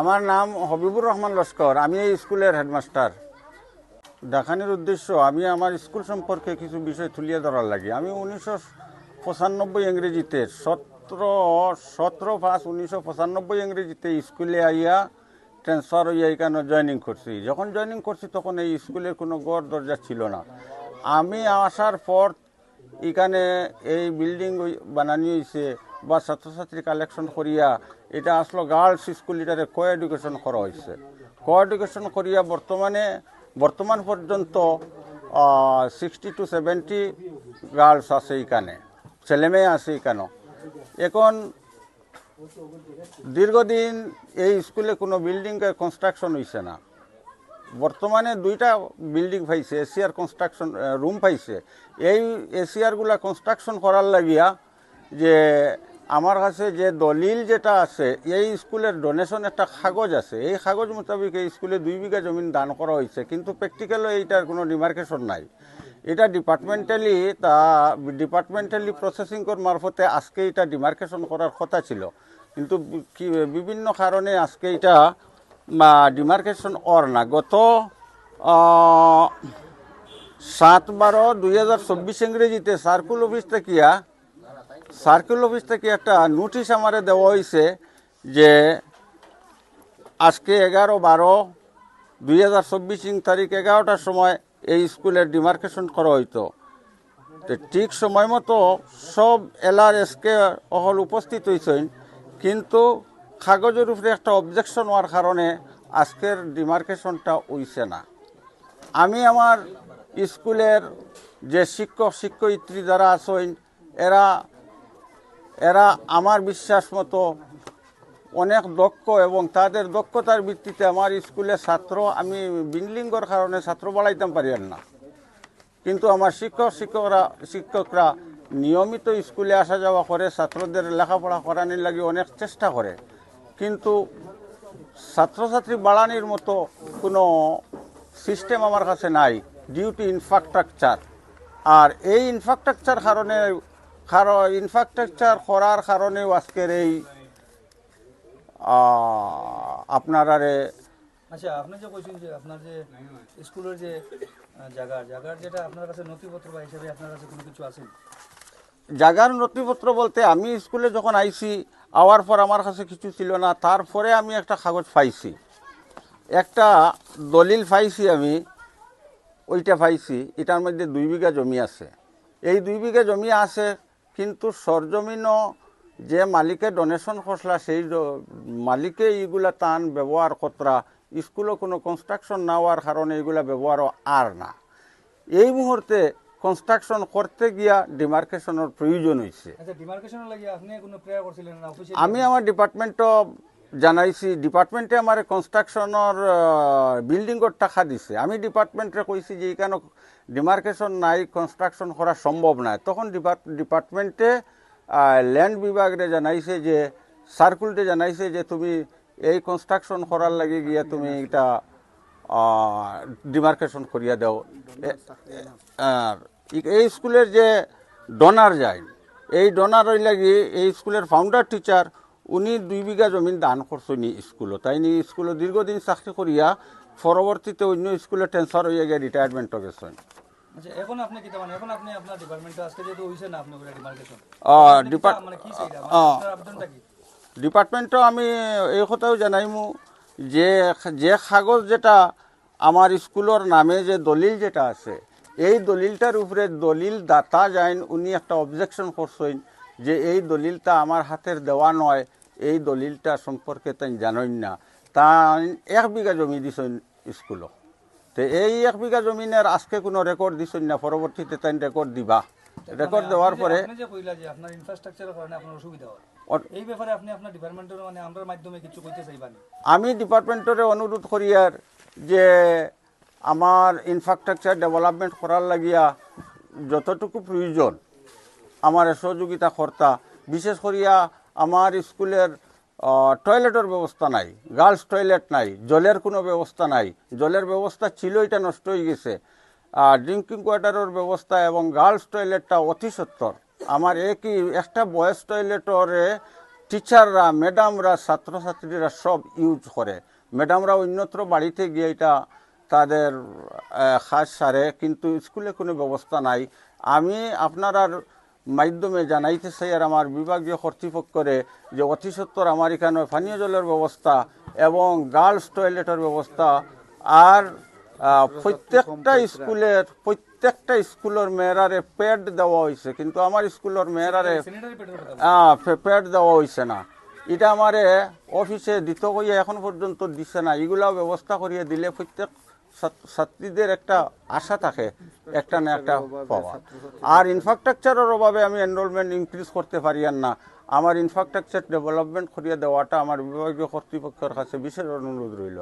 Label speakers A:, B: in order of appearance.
A: আমার নাম হবিবুর রহমান লস্কর, আমি এই স্কুলের হেডমাস্টার। দেখানোর উদ্দেশ্য, আমি আমার স্কুল সম্পর্কে কিছু বিষয় তুলিয়ে ধরার লাগে। আমি উনিশশো পঁচানব্বই ইংরেজিতে সতেরো সতেরো পাঁচ উনিশশো পঁচানব্বই ইংরেজিতে স্কুলে আইয়া ট্রান্সফার হইয়া এখানে জয়েনিং করছি। যখন জয়েনিং করছি তখন এই স্কুলের কোনো গড় দরজা ছিল না। আমি আসার পর এখানে এই বিল্ডিং বানানি হয়েছে বা ছাত্রছাত্রী কালেকশন করিয়া, এটা আসলো গার্লস স্কুল এটারে কো এডুকেশন করা হয়েছে কো এডুকেশন করিয়া বর্তমানে, বর্তমান পর্যন্ত সিক্সটি টু সেভেন্টি গার্লস আছে এখানে ছেলেমেয়ে আছে এখানে এখন দীর্ঘদিন এই স্কুলে কোনো বিল্ডিংয়ের কনস্ট্রাকশন হয়েছে না। বর্তমানে দুইটা বিল্ডিং পাইছে এশিয়ার কনস্ট্রাকশন রুম পাইছে। এই এশিয়ারগুলা কনস্ট্রাকশন করার লাগিয়া যে আমার কাছে যে দলিল যেটা আছে, এই স্কুলের ডোনেশন একটা কাগজ আছে। এই কাগজ মোতাবিক এই স্কুলে দুই বিঘা জমিন দান করা হয়েছে, কিন্তু প্র্যাকটিক্যালও এইটার কোনো ডিমার্কেশন নাই। এটা ডিপার্টমেন্টালি তা ডিপার্টমেন্টালি প্রসেসিং কর মারফতে আজকে এটা ডিমার্কেশন করার কথা ছিল। কিন্তু বিভিন্ন কারণে আজকে এটা ডিমার্কেশন অর না। গত সাত বারো দুই হাজার চব্বিশ ইংরেজিতে সার্কুল অফিস থেকিয়া সার্কুল অফিস থেকে একটা নোটিশ আমারে দেওয়া হয়েছে যে আজকে এগারো বারো দুই হাজার চব্বিশ তারিখ এগারোটার সময় এই স্কুলের ডিমার্কেশন করা হইতো। তো ঠিক সময় মতো সব এলআর এসকে অহল উপস্থিত হয়েছেন কিন্তু কাগজের উপরে একটা অবজেকশন হওয়ার কারণে আজকের ডিমার্কেশনটা হইছে না। আমি আমার স্কুলের যে শিক্ষক শিক্ষয়িত্রী যারা আছেন, এরা এরা আমার বিশ্বাস মতো অনেক দক্ষ এবং তাদের দক্ষতার ভিত্তিতে আমার স্কুলের ছাত্র, আমি বিল্ডিংয়ের কারণে ছাত্র বাড়াইতাম পারিয়ান না। কিন্তু আমার শিক্ষক, শিক্ষকরা শিক্ষকরা নিয়মিত স্কুলে আসা যাওয়া করে, ছাত্রদের লেখাপড়া করানোর লাগে অনেক চেষ্টা করে। কিন্তু ছাত্রছাত্রী বাড়ানির মতো কোনো সিস্টেম আমার কাছে নাই ডিউ টু ইনফ্রাস্ট্রাকচার আর এই ইনফ্রাস্ট্রাকচার কারণে ইনফ্রাস্ট্রাকচার করার কারণেও আজকের এই
B: আচ্ছা আপনি যে কইছেন যে আপনার যে স্কুলের যে জায়গা জায়গার যেটা আপনার কাছে নথিপত্র বা হিসেবে আপনার কাছে কোনো কিছু আছে?
A: জাগার নথিপত্র বলতে আমি স্কুলে যখন আইছি আওয়ার পর আমার কাছে কিছু ছিল না তারপরে আমি একটা কাগজ পাইছি। একটা দলিল পাইছি আমি ওইটা পাইছি এটার মধ্যে দুই বিঘা জমি আছে। এই দুই বিঘা জমি আছে কিন্তু সরজমিনও যে মালিকে ডোনেশন খসলা সেই মালিকে এইগুলা তান ব্যবহার কতরা স্কুলও কোনো কনস্ট্রাকশন না হওয়ার কারণে এইগুলা ব্যবহারও আর না। এই মুহূর্তে কনস্ট্রাকশন করতে গিয়া ডিমার্কেশনের প্রয়োজন হয়েছে আমি আমার ডিপার্টমেন্টও জানাইছি ডিপার্টমেন্টে আমার কনস্ট্রাকশনের বিল্ডিংয়ের টাকা দিছে। আমি ডিপার্টমেন্টে কইছি যে এখানে ডিমার্কেশন নাই কনস্ট্রাকশন করা সম্ভব নয় তখন ডিপার্টমেন্টে ল্যান্ড বিভাগে জানাইছে যে সার্কুলতে জানাইছে যে, তুমি এই কনস্ট্রাকশন করার লাগে গিয়া তুমি এটা ডিমার্কেশন করিয়া দাও। আর এই স্কুলের যে ডোনার যায়, এই ডোনার লাগি এই স্কুলের ফাউন্ডার টিচার উনি দুই বিঘা জমিন দান করছেন স্কুলে তাই নি স্কুলে দীর্ঘদিন চাকরি করিয়া পরবর্তীতে অন্য স্কুলে ট্রান্সফার হয়ে গিয়ে রিটায়ারমেন্ট গেছেন
B: ডিপার্টমেন্ট মানে
A: মানে আমি এই কথাও জানাইমু যে যে কাগজ যেটা আমার স্কুলের নামে যে দলিল যেটা আছে এই দলিলটার উপরে দলিল দাতা যাইন উনি একটা অবজেকশন করছেন যে এই দলিলটা আমার হাতের দেওয়া নয়। এই দলিলটা সম্পর্কে তাই জানেন না। তা এক বিঘা জমি দিছেন স্কুলও তো এই এক বিঘা জমিনের আজকে কোনো রেকর্ড দিছেন না পরবর্তীতে তাই রেকর্ড দিবা। রেকর্ড দেওয়ার
B: আপনি
A: পরে
B: মানে
A: আমি ডিপার্টমেন্টরে অনুরোধ করি আর যে আমার ইনফ্রাস্ট্রাকচার ডেভেলপমেন্ট করার লাগিয়া যতটুকু প্রয়োজন আমার সহযোগিতা কর্তা বিশেষ করিয়া আমার স্কুলের টয়লেটের ব্যবস্থা নাই, গার্লস টয়লেট নাই, জলের কোনো ব্যবস্থা নাই, জলের ব্যবস্থা ছিল, এটা নষ্ট হয়ে গেছে। আর ড্রিঙ্কিং ওয়াটারের ব্যবস্থা এবং গার্লস টয়লেটটা অতি সত্তর আমার একই, একটা বয়েজ টয়লেটরে টিচাররা, ম্যাডামরা, ছাত্রছাত্রীরা সব ইউজ করে। ম্যাডামরা অন্যত্র বাড়িতে গিয়ে এটা তাদের কাজ সারে, কিন্তু স্কুলে কোনো ব্যবস্থা নাই। আমি আপনার মাধ্যমে জানাইতে চাই আর আমার বিভাগীয় কর্তৃপক্ষরে যে অতি সত্তর আমার এখানে পানীয় জলের ব্যবস্থা এবং গার্লস টয়লেটের ব্যবস্থা আর প্রত্যেকটা স্কুলের প্রত্যেকটা স্কুলের মেয়েরারে প্যাড দেওয়া হয়েছে কিন্তু আমার স্কুলের মেয়েরারে প্যাড দেওয়া হয়েছে না। এটা আমারে অফিসে দিত কইয়া এখন পর্যন্ত দিছে না। এগুলা ব্যবস্থা করিয়ে দিলে প্রত্যেক ছাত্রীদের একটা আশা থাকে একটা না একটা পাওয়া। আর ইনফ্রাস্ট্রাকচারের অভাবে আমি এনরোলমেন্ট ইনক্রিজ করতে পারি আর না। আমার ইনফ্রাস্ট্রাকচার ডেভেলপমেন্ট করিয়ে দেওয়াটা আমার বিভাগীয় কর্তৃপক্ষের কাছে বিশেষ অনুরোধ রইল।